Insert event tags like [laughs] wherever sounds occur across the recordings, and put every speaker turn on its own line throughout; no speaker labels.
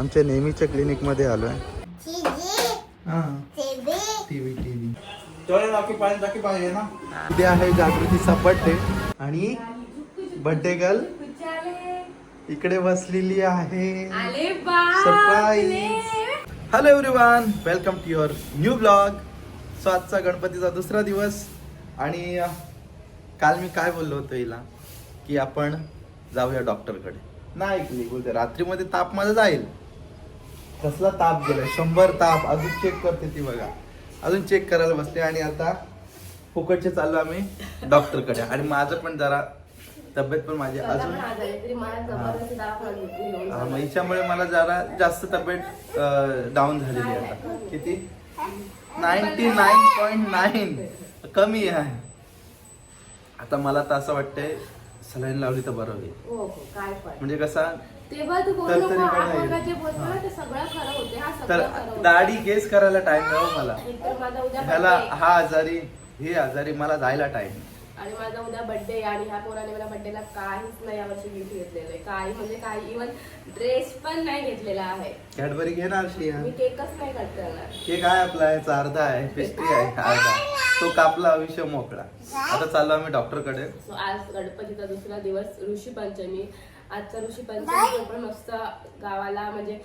आमच्या नेहमीच्या क्लिनिकमध्ये आलो आहे उद्या आहे जागृतीचा बर्थडे आणि बर्थडे गर्ल इकडे बसलेली आहे.
आले
surprise hello everyone welcome to your new blog so आजचा गणपतीचा दुसरा दिवस. आणि काल मी काय बोललो होतो हिला? की आपण जाऊया डॉक्टरकडे नाही ऐकली बोलते. रात्रीमध्ये ताप माझा जाईल. कसला ताप गेलाय? शंभर ताप. अजून चेक करते ती बघा. अजून चेक करायला बसले आणि आता फुकटचे चाललो आम्ही डॉक्टरकडे. आणि माझं पण जरा तब्येत पण माझी अजून हा, मग हिच्यामुळे मला जरा जास्त तब्येत डाऊन झालेली आहे आता. किती? नाईन्टी नाईन पॉईंट नाईन कमी आहे. आता मला तर असं वाटतंय सलाईन लावली तर बरं होईल.
हो, पण.
म्हणजे कसा
तेव्हा तू बोलू
तर
नको
तरी पण
आपण
नाही.
जे बोलतो ना ते सगळं खरं होते. हा
तर
सगळं खरं होते.
दाढी गेस करायला टाइम मला.
एकतर माझा उद्या
ह्याला
birthday.
हा आजारी हे आजारी मला जायला टाइम
आणि माझा उद्या बर्थडे आणि ह्या पोराने मला बर्थडेला काहीच नाही यावर्षी गिफ्ट घेतलेलं आहे. काही म्हणजे काही इव्हन ड्रेस पण नाही घेतलेला आहे.
कॅडबरी घेणार श्रेया.
मी केकच नाही कट करणार
केक आहे आपला याचा अर्धा आहे पेस्ट्री आहे अर्धा तो कापला विषय मोकळा. आता चाललो आम्ही डॉक्टरकडे
सो आज गणपतीचा दुसरा दिवस ऋषी पंचमी. आजचा ऋषी पंचमी पण मस्त गावाला म्हणजे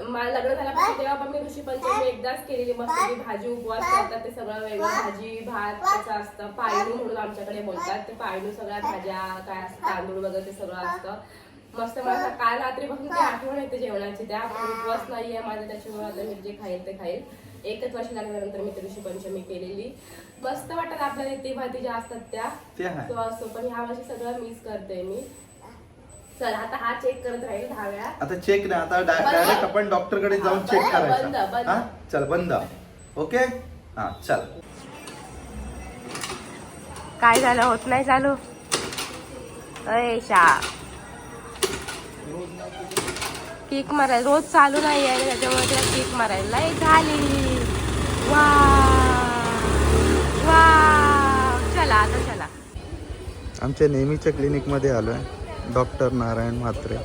मला लग्न झाल्यापासून तेव्हा पण मी ऋषी पंचमी एकदाच केलेली मस्त भाजी उपवास करतात ते सगळं वेगळं. भाजी भात त्याचं असतं. पायनू म्हणून आमच्याकडे बोलतात. ते पायनू सगळ्या भाज्या काय असतं तांदूळ वगैरे ते सगळं असतं. मस्त मला काल रात्रीपासून ती आठवण येते जेवणाची. त्या पण उपवास नाहीये माझा त्याच्यामुळे आता मी जे खाईल ते खाईल. एकच वर्ष लागल्यानंतर मी ती ऋषी पंचमी केलेली. मस्त वाटत आपल्या रीती भाती ज्या असतात त्या.
ते आहे
तो असतो. पण ह्या वर्षी सगळं मिस करते मी. चल आता हा चेक करत राहील दहा वेळा
आता चेक नाही आता. डायरेक्ट आपण डॉक्टरकडे जाऊन
हा,
चेक करायचं. हा? चल बंद. ओके? हा चल.
काय झालं? होत नाही चालू? अय शा. किक मारायला रोज चालू नाही आहे त्याच्यामुळे तिला किक मारायला. झाली. वा वा चला आता चला.
आमच्या नेहमीच्या क्लिनिकमध्ये आलो आहे डॉक्टर नारायण म्हात्रे.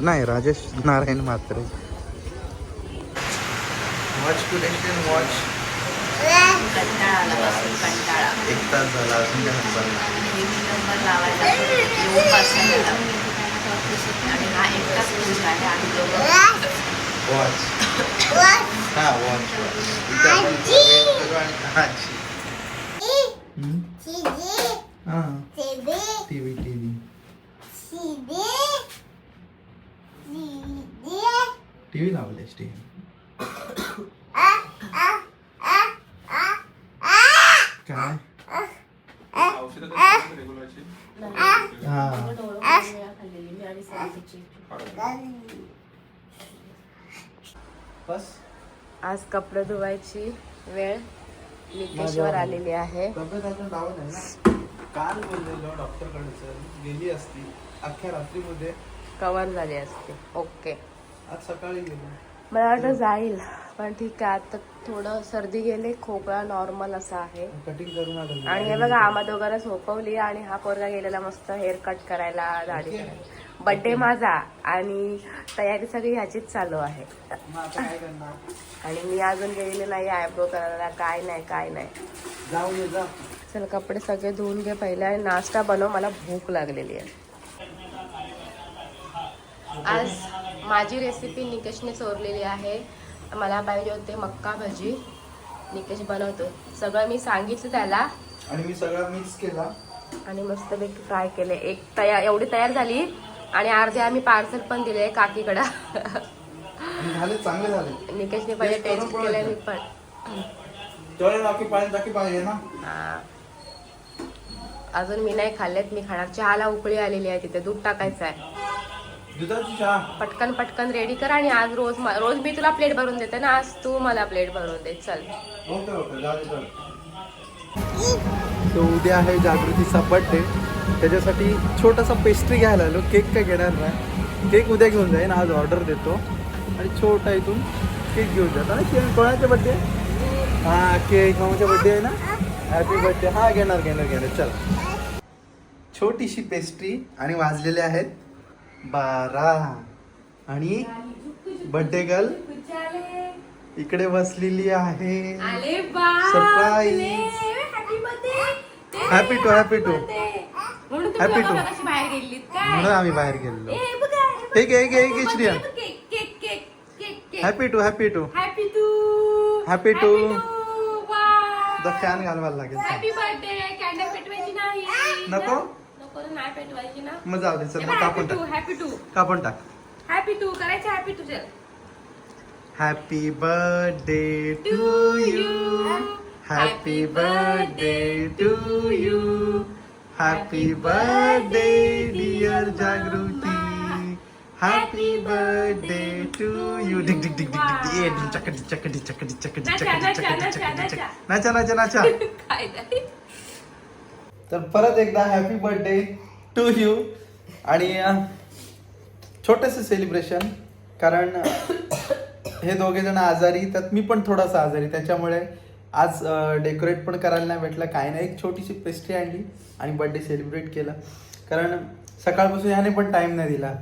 नाही Rajesh Narayan Mhatre. Watch to watch एक तास झाला अजून काय
हा
वॉच हा वॉच करू आणि? हा टीव्ही टीव्ही टीव्ही लावलेस टीव्ही काय? बस.
आज कपडे धुवायची वेळ निकेश्वर आलेली आहे.
तब्येत अजून डाऊन आहे ना काल बोललेलो डॉक्टरकडे सर गेली असती अख्ख्या रात्रीमध्ये
कवर झाली असते. ओके.
आज सकाळी गेली.
मला वाटतं जाईल पण ठीक आहे आता थोडं सर्दी गेले खोकला नॉर्मल असा आहे.
कटिंग करून आलो
आणि हे बघा आम्हा दोघांना झोपवली आणि हा पोरगा गेलेला मस्त हेअर कट करायला दाढी बड्डे माझा आणि तयारी सगळी ह्याचीच चालू आहे.
मग आता काय करणार?
आणि मी अजून गेलेले नाही आयब्रो करायला काय नाही काय नाही.
जाऊन ये जा.
चल कपडे सगळे धुवून घे पहिले आणि नाश्ता बनव मला भूक लागलेली आहे. आज माझी रेसिपी निकेशने चोरलेली आहे. मला पाहिजे होते मक्का भजी. निकेश बनवतो. सगळं मी सांगितलं त्याला.
आणि मी सगळा मिक्स केला.
आणि मस्तपैकी फ्राय केले. एक तयार एवढी तयार झाली. आणि अर्धे आम्ही पार्सल पण दिले काकीकडं.
आणि झाले चांगले झाले.
निकेशने पहिले
करून
टेस्ट केले मी. पण.
पाहिजे ना.
हा. अजून मी नाही खाल्लेत मी खाणार. चहाला उकळी आलेली आहे तिथे दूध टाकायचं आहे.
दुधाची चहा.
पटकन पटकन रेडी कर आणि आज रोज म- रोज मी तुला प्लेट भरून देते ना आज तू मला प्लेट भरून दे चल.
तो उद्या आहे जागृतीचा बर्थडे त्याच्यासाठी छोटासा पेस्ट्री घ्यायला आलो. केक काय घेणार नाही. केक उद्या घेऊन जाईन आज ऑर्डर देतो. आणि छोटा इथून केक घेऊन जातो. आणि केक कोणाचा बर्थडे हा केक मामाचा बर्थडे आहे ना? हॅपी बर्थडे हा घेणार घेणार घेणार. चल. छोटीशी पेस्ट्री आणि वाजलेले आहेत बारा. आणि बर्थडे गर्ल इकडे बसलेली आहे. Surprise.
Happy birthday
Happy to, happy to.
म्हणून
आम्ही बाहेर गेलो
ए, हे बघा, बघा.
हे घे, घे, श्रिया.
हे cake, cake, cake, cake.
Happy to happy to the fan घालवायला लागेल.
हॅपी बर्थडे कॅन्डल पेटवायची नाही.
नको?
नको ना, नाही पेटवायची ना.
मग जाऊ दे चल मग कापून
हॅपी टू
टाक.
हॅपी टू
कापून टाक.
हॅपी टू करायचं हॅपी टू चल
happy birthday to you happy birthday to you happy birthday dear Jagruti happy birthday to you डिग डिग डिग डिग डिग ए डिग चकडी चकडी चकडी चकडी
नाचा,
चकडी
नाचा,
चकडी
नाचा,
चकडी
नाचा.
नाचा नाचा तर परत एकदा हॅपी बर्थडे टू यू आणि छोटंसं सेलिब्रेशन कारण हे दोघे जण आजारी तर मी पण थोडासा आजारी. त्याच्यामुळे आज डेकोरेट पण करायला नाही भेटलं काय नाही. एक छोटीशी पेस्ट्री आणली आणि बर्थडे सेलिब्रेट केला. कारण सकाळपासून ह्याने पण टाइम नाही दिला.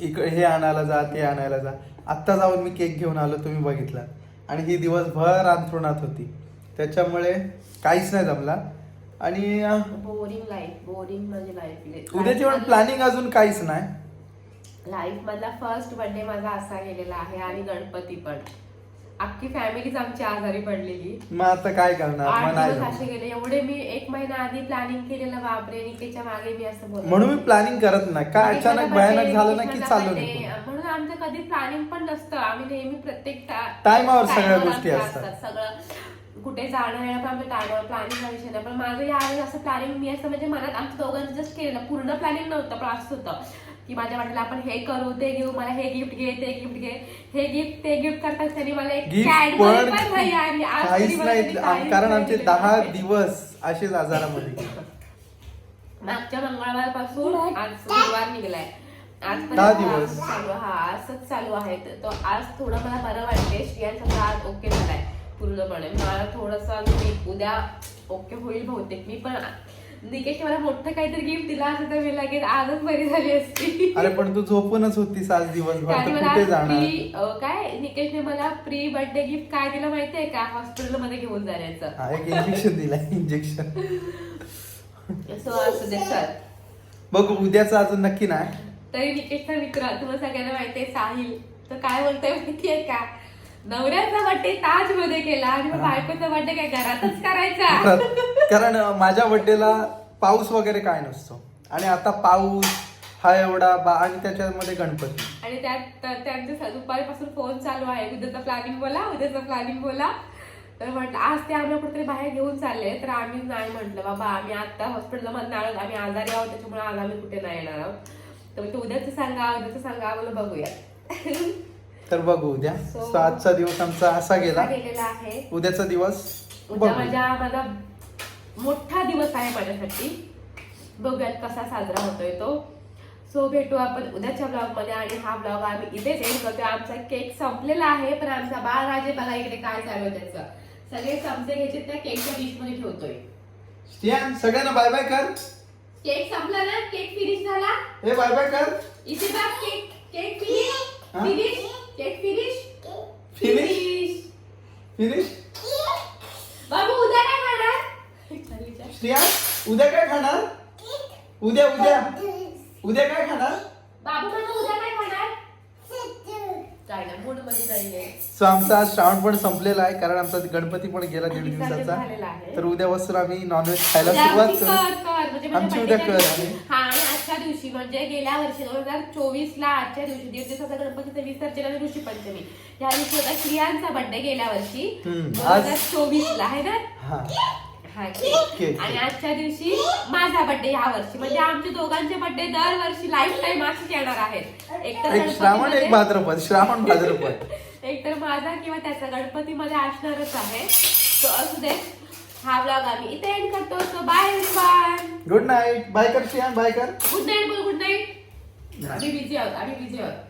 इकडे हे आणायला जा ते आणायला जा. आत्ता जाऊन मी केक घेऊन आलो तुम्ही बघितला. आणि ही दिवसभर अंथरुणात होती. त्याच्यामुळे काहीच नाही जमला. आणि
बोरिंग लाईफ बोरिंग म्हणजे लाईफ
उद्याची पण प्लॅनिंग अजून काहीच नाही.
लाईफ मधला फर्स्ट बर्थडे माझा असा गेलेला आहे आणि गणपती पण. अख्खी फॅमिलीच आमची आजारी पडलेली.
मग आता काय करणार? मग
आठ
नाही
दिवस
जमलं.
असे गेले. एवढे मी एक महिना आधी प्लॅनिंग केलेलं बापरे निकेच्या मागे मी असं बोलत
म्हणून मी प्लॅनिंग करत नाही. काय अचानक भयानक झालं ना की चालू. नाही
म्हणून आमचं कधी प्लॅनिंग पण नसतं. आम्ही नेहमी प्रत्येक टा-
Time-वर सगळ्या गोष्टी
आमचं
असतात.
सगळं कुठे जाणं येणं पण आमच्या टायमावर प्लॅनिंग विषय नाही. पण माझं यावेळी असं प्लॅनिंग मी असं म्हणजे मनात आमच्या दोघांचं जस्ट केलेलं. पूर्ण प्लॅनिंग नव्हतं पण असं होतं. की माझ्या वाटेला आपण हे करू ते घेऊ मला हे गिफ्ट घे ते गिफ्ट घे हे गिफ्ट ते गिफ्ट करतात त्यांनी मला एक Cadbury
पण
पण नाही आणली. आज
काहीच
तरी मला
नाही
त्यांनी
आम-
काहीच
कारण
नाही
आमचे. दहा दिवस असेच आजारामध्ये गेले.
मागच्या मंगळवारपासून आज गुरुवार निघलाय आज
दहा दिवस.
चालू हा असंच चालू आहे तर तो आज थोडं मला बरं वाटते श्रियांचा आज ओके झालाय पूर्णपणे मला थोडस मी उद्या ओके होईल बहुतेक मी पण निकेश मला मोठं काहीतरी गिफ्ट दिला असं तर मी लगेच आजच बरी झाली असती.
अरे पण तू झोपूनच दिवसभर तर कुठे जाणार?
प्री अं, काय निकेशने मला प्री बर्थडे गिफ्ट काय दिलं माहितीये का? हॉस्पिटलमध्ये घेऊन जाण्याचं.
हा एक इंजेक्शन दिला इंजेक्शन
सो असं दे सर
बघू उद्याचं अजून नक्की नाही.
तरी निकेशचा मित्र तुम्हाला सगळ्यांना माहितीये साहिल. तर काय बोलतोय माहितीये का? नवऱ्याचा बर्थडे ताजमध्ये केला. आणि मग बायकोचा बर्थडे काय घरातच करायचा? [laughs]
कारण- माझ्या बर्थडेला पाऊस वगैरे काय नसतो. आणि आता पाऊस हा एवढा बा आणि त्याच्यामध्ये गणपती.
आणि त्यात तर त्यांचे दुपारपासून फोन चालू आहे. उद्याचं प्लॅनिंग बोला उद्याचं प्लॅनिंग बोला. तर म्हटलं आज ते आम्हाला कुठेतरी बाहेर घेऊन चालले. तर आम्ही नाही म्हटलं बाबा आम्ही आता हॉस्पिटलमध्ये आहोत आम्ही आजारी आहोत त्याच्यामुळे आज आम्ही कुठे नाही येणार आहोत. तर उद्याचं सांगा उद्याचं सांगा आम्हाला बघूया. [laughs]
तर बघू उद्या.
So-
So, आजचा दिवस आमचा असा गेला.
गेलेला आहे.
उद्याचा दिवस
उद्या
बघू.
माझ्या माझा मोठा दिवस आहे माझ्यासाठी. बघूयात कसा साजरा होतोय तो. सो भेटू आपण उद्याच्या ब्लॉगमध्ये आणि हा ब्लॉग आम्ही इथेच एंड करतोय. आमचा केक संपलेला आहे पण आमचा बाळ राजे बघा इकडे काय चालू आहे त्याचं. सगळे चमचे घ्यायचे त्या केकच्या डिशमध्ये ठेवतोय.
स्टियान सगळ्यांना बाय बाय कर.
केक संपला ना? केक फिनिश झाला?
हे बाय बाय कर.
इथे बघ केक केक फिनिश
हा?
Finish cake finish
Finish? Finish
बाबू उद्या काय खाणार?
उद्या काय खाणार? उद्या उद्या. उद्या काय खाणार?
बाबू म्हणतो उद्या काय खाणार? काय नाही मूडमध्ये नाहीये
सो आमचा आज श्रावण पण संपलेला आहे कारण आमचा गणपती पण गेला दीड दिवसाचा. तर उद्यापासून आम्ही नॉनव्हेज खायला
उद्या
सुरुवात करू.
म्हणजे
आमची उद्या कर
हा आणि आजच्या दिवशी म्हणजे गेल्या वर्षी दोन हजार चोवीस ला आजच्या दिवशी दीड दिवसाचा गणपतीचं विसर्जन ऋषी पंचमी या दिवशी होता स्त्रियांचा बर्थडे गेल्या वर्षी.
हम्म,
दोन
आज-
हजार चोवीस ला आहे ना?
हा.
हा. आणि आजच्या दिवशी माझा बर्थडे ह्या वर्षी. म्हणजे आमचे दोघांचे बर्थडे दरवर्षी लाईफ टाईम असेच येणार आहेत. एक तर
एक श्रावण एक
गणपतीमध्ये-
भाद्रपद. श्रावण भाद्रपद.
एक तर माझा किंवा त्याचा गणपतीमध्ये असणारच आहे. तो असू दे. हा ब्लॉग आम्ही इथे एंड करतो. So bye everyone
good night bye कर बाय कर.
गुड नाईट बोल गुड नाईट आम्ही बिझी आहोत आम्ही बिझी आहोत.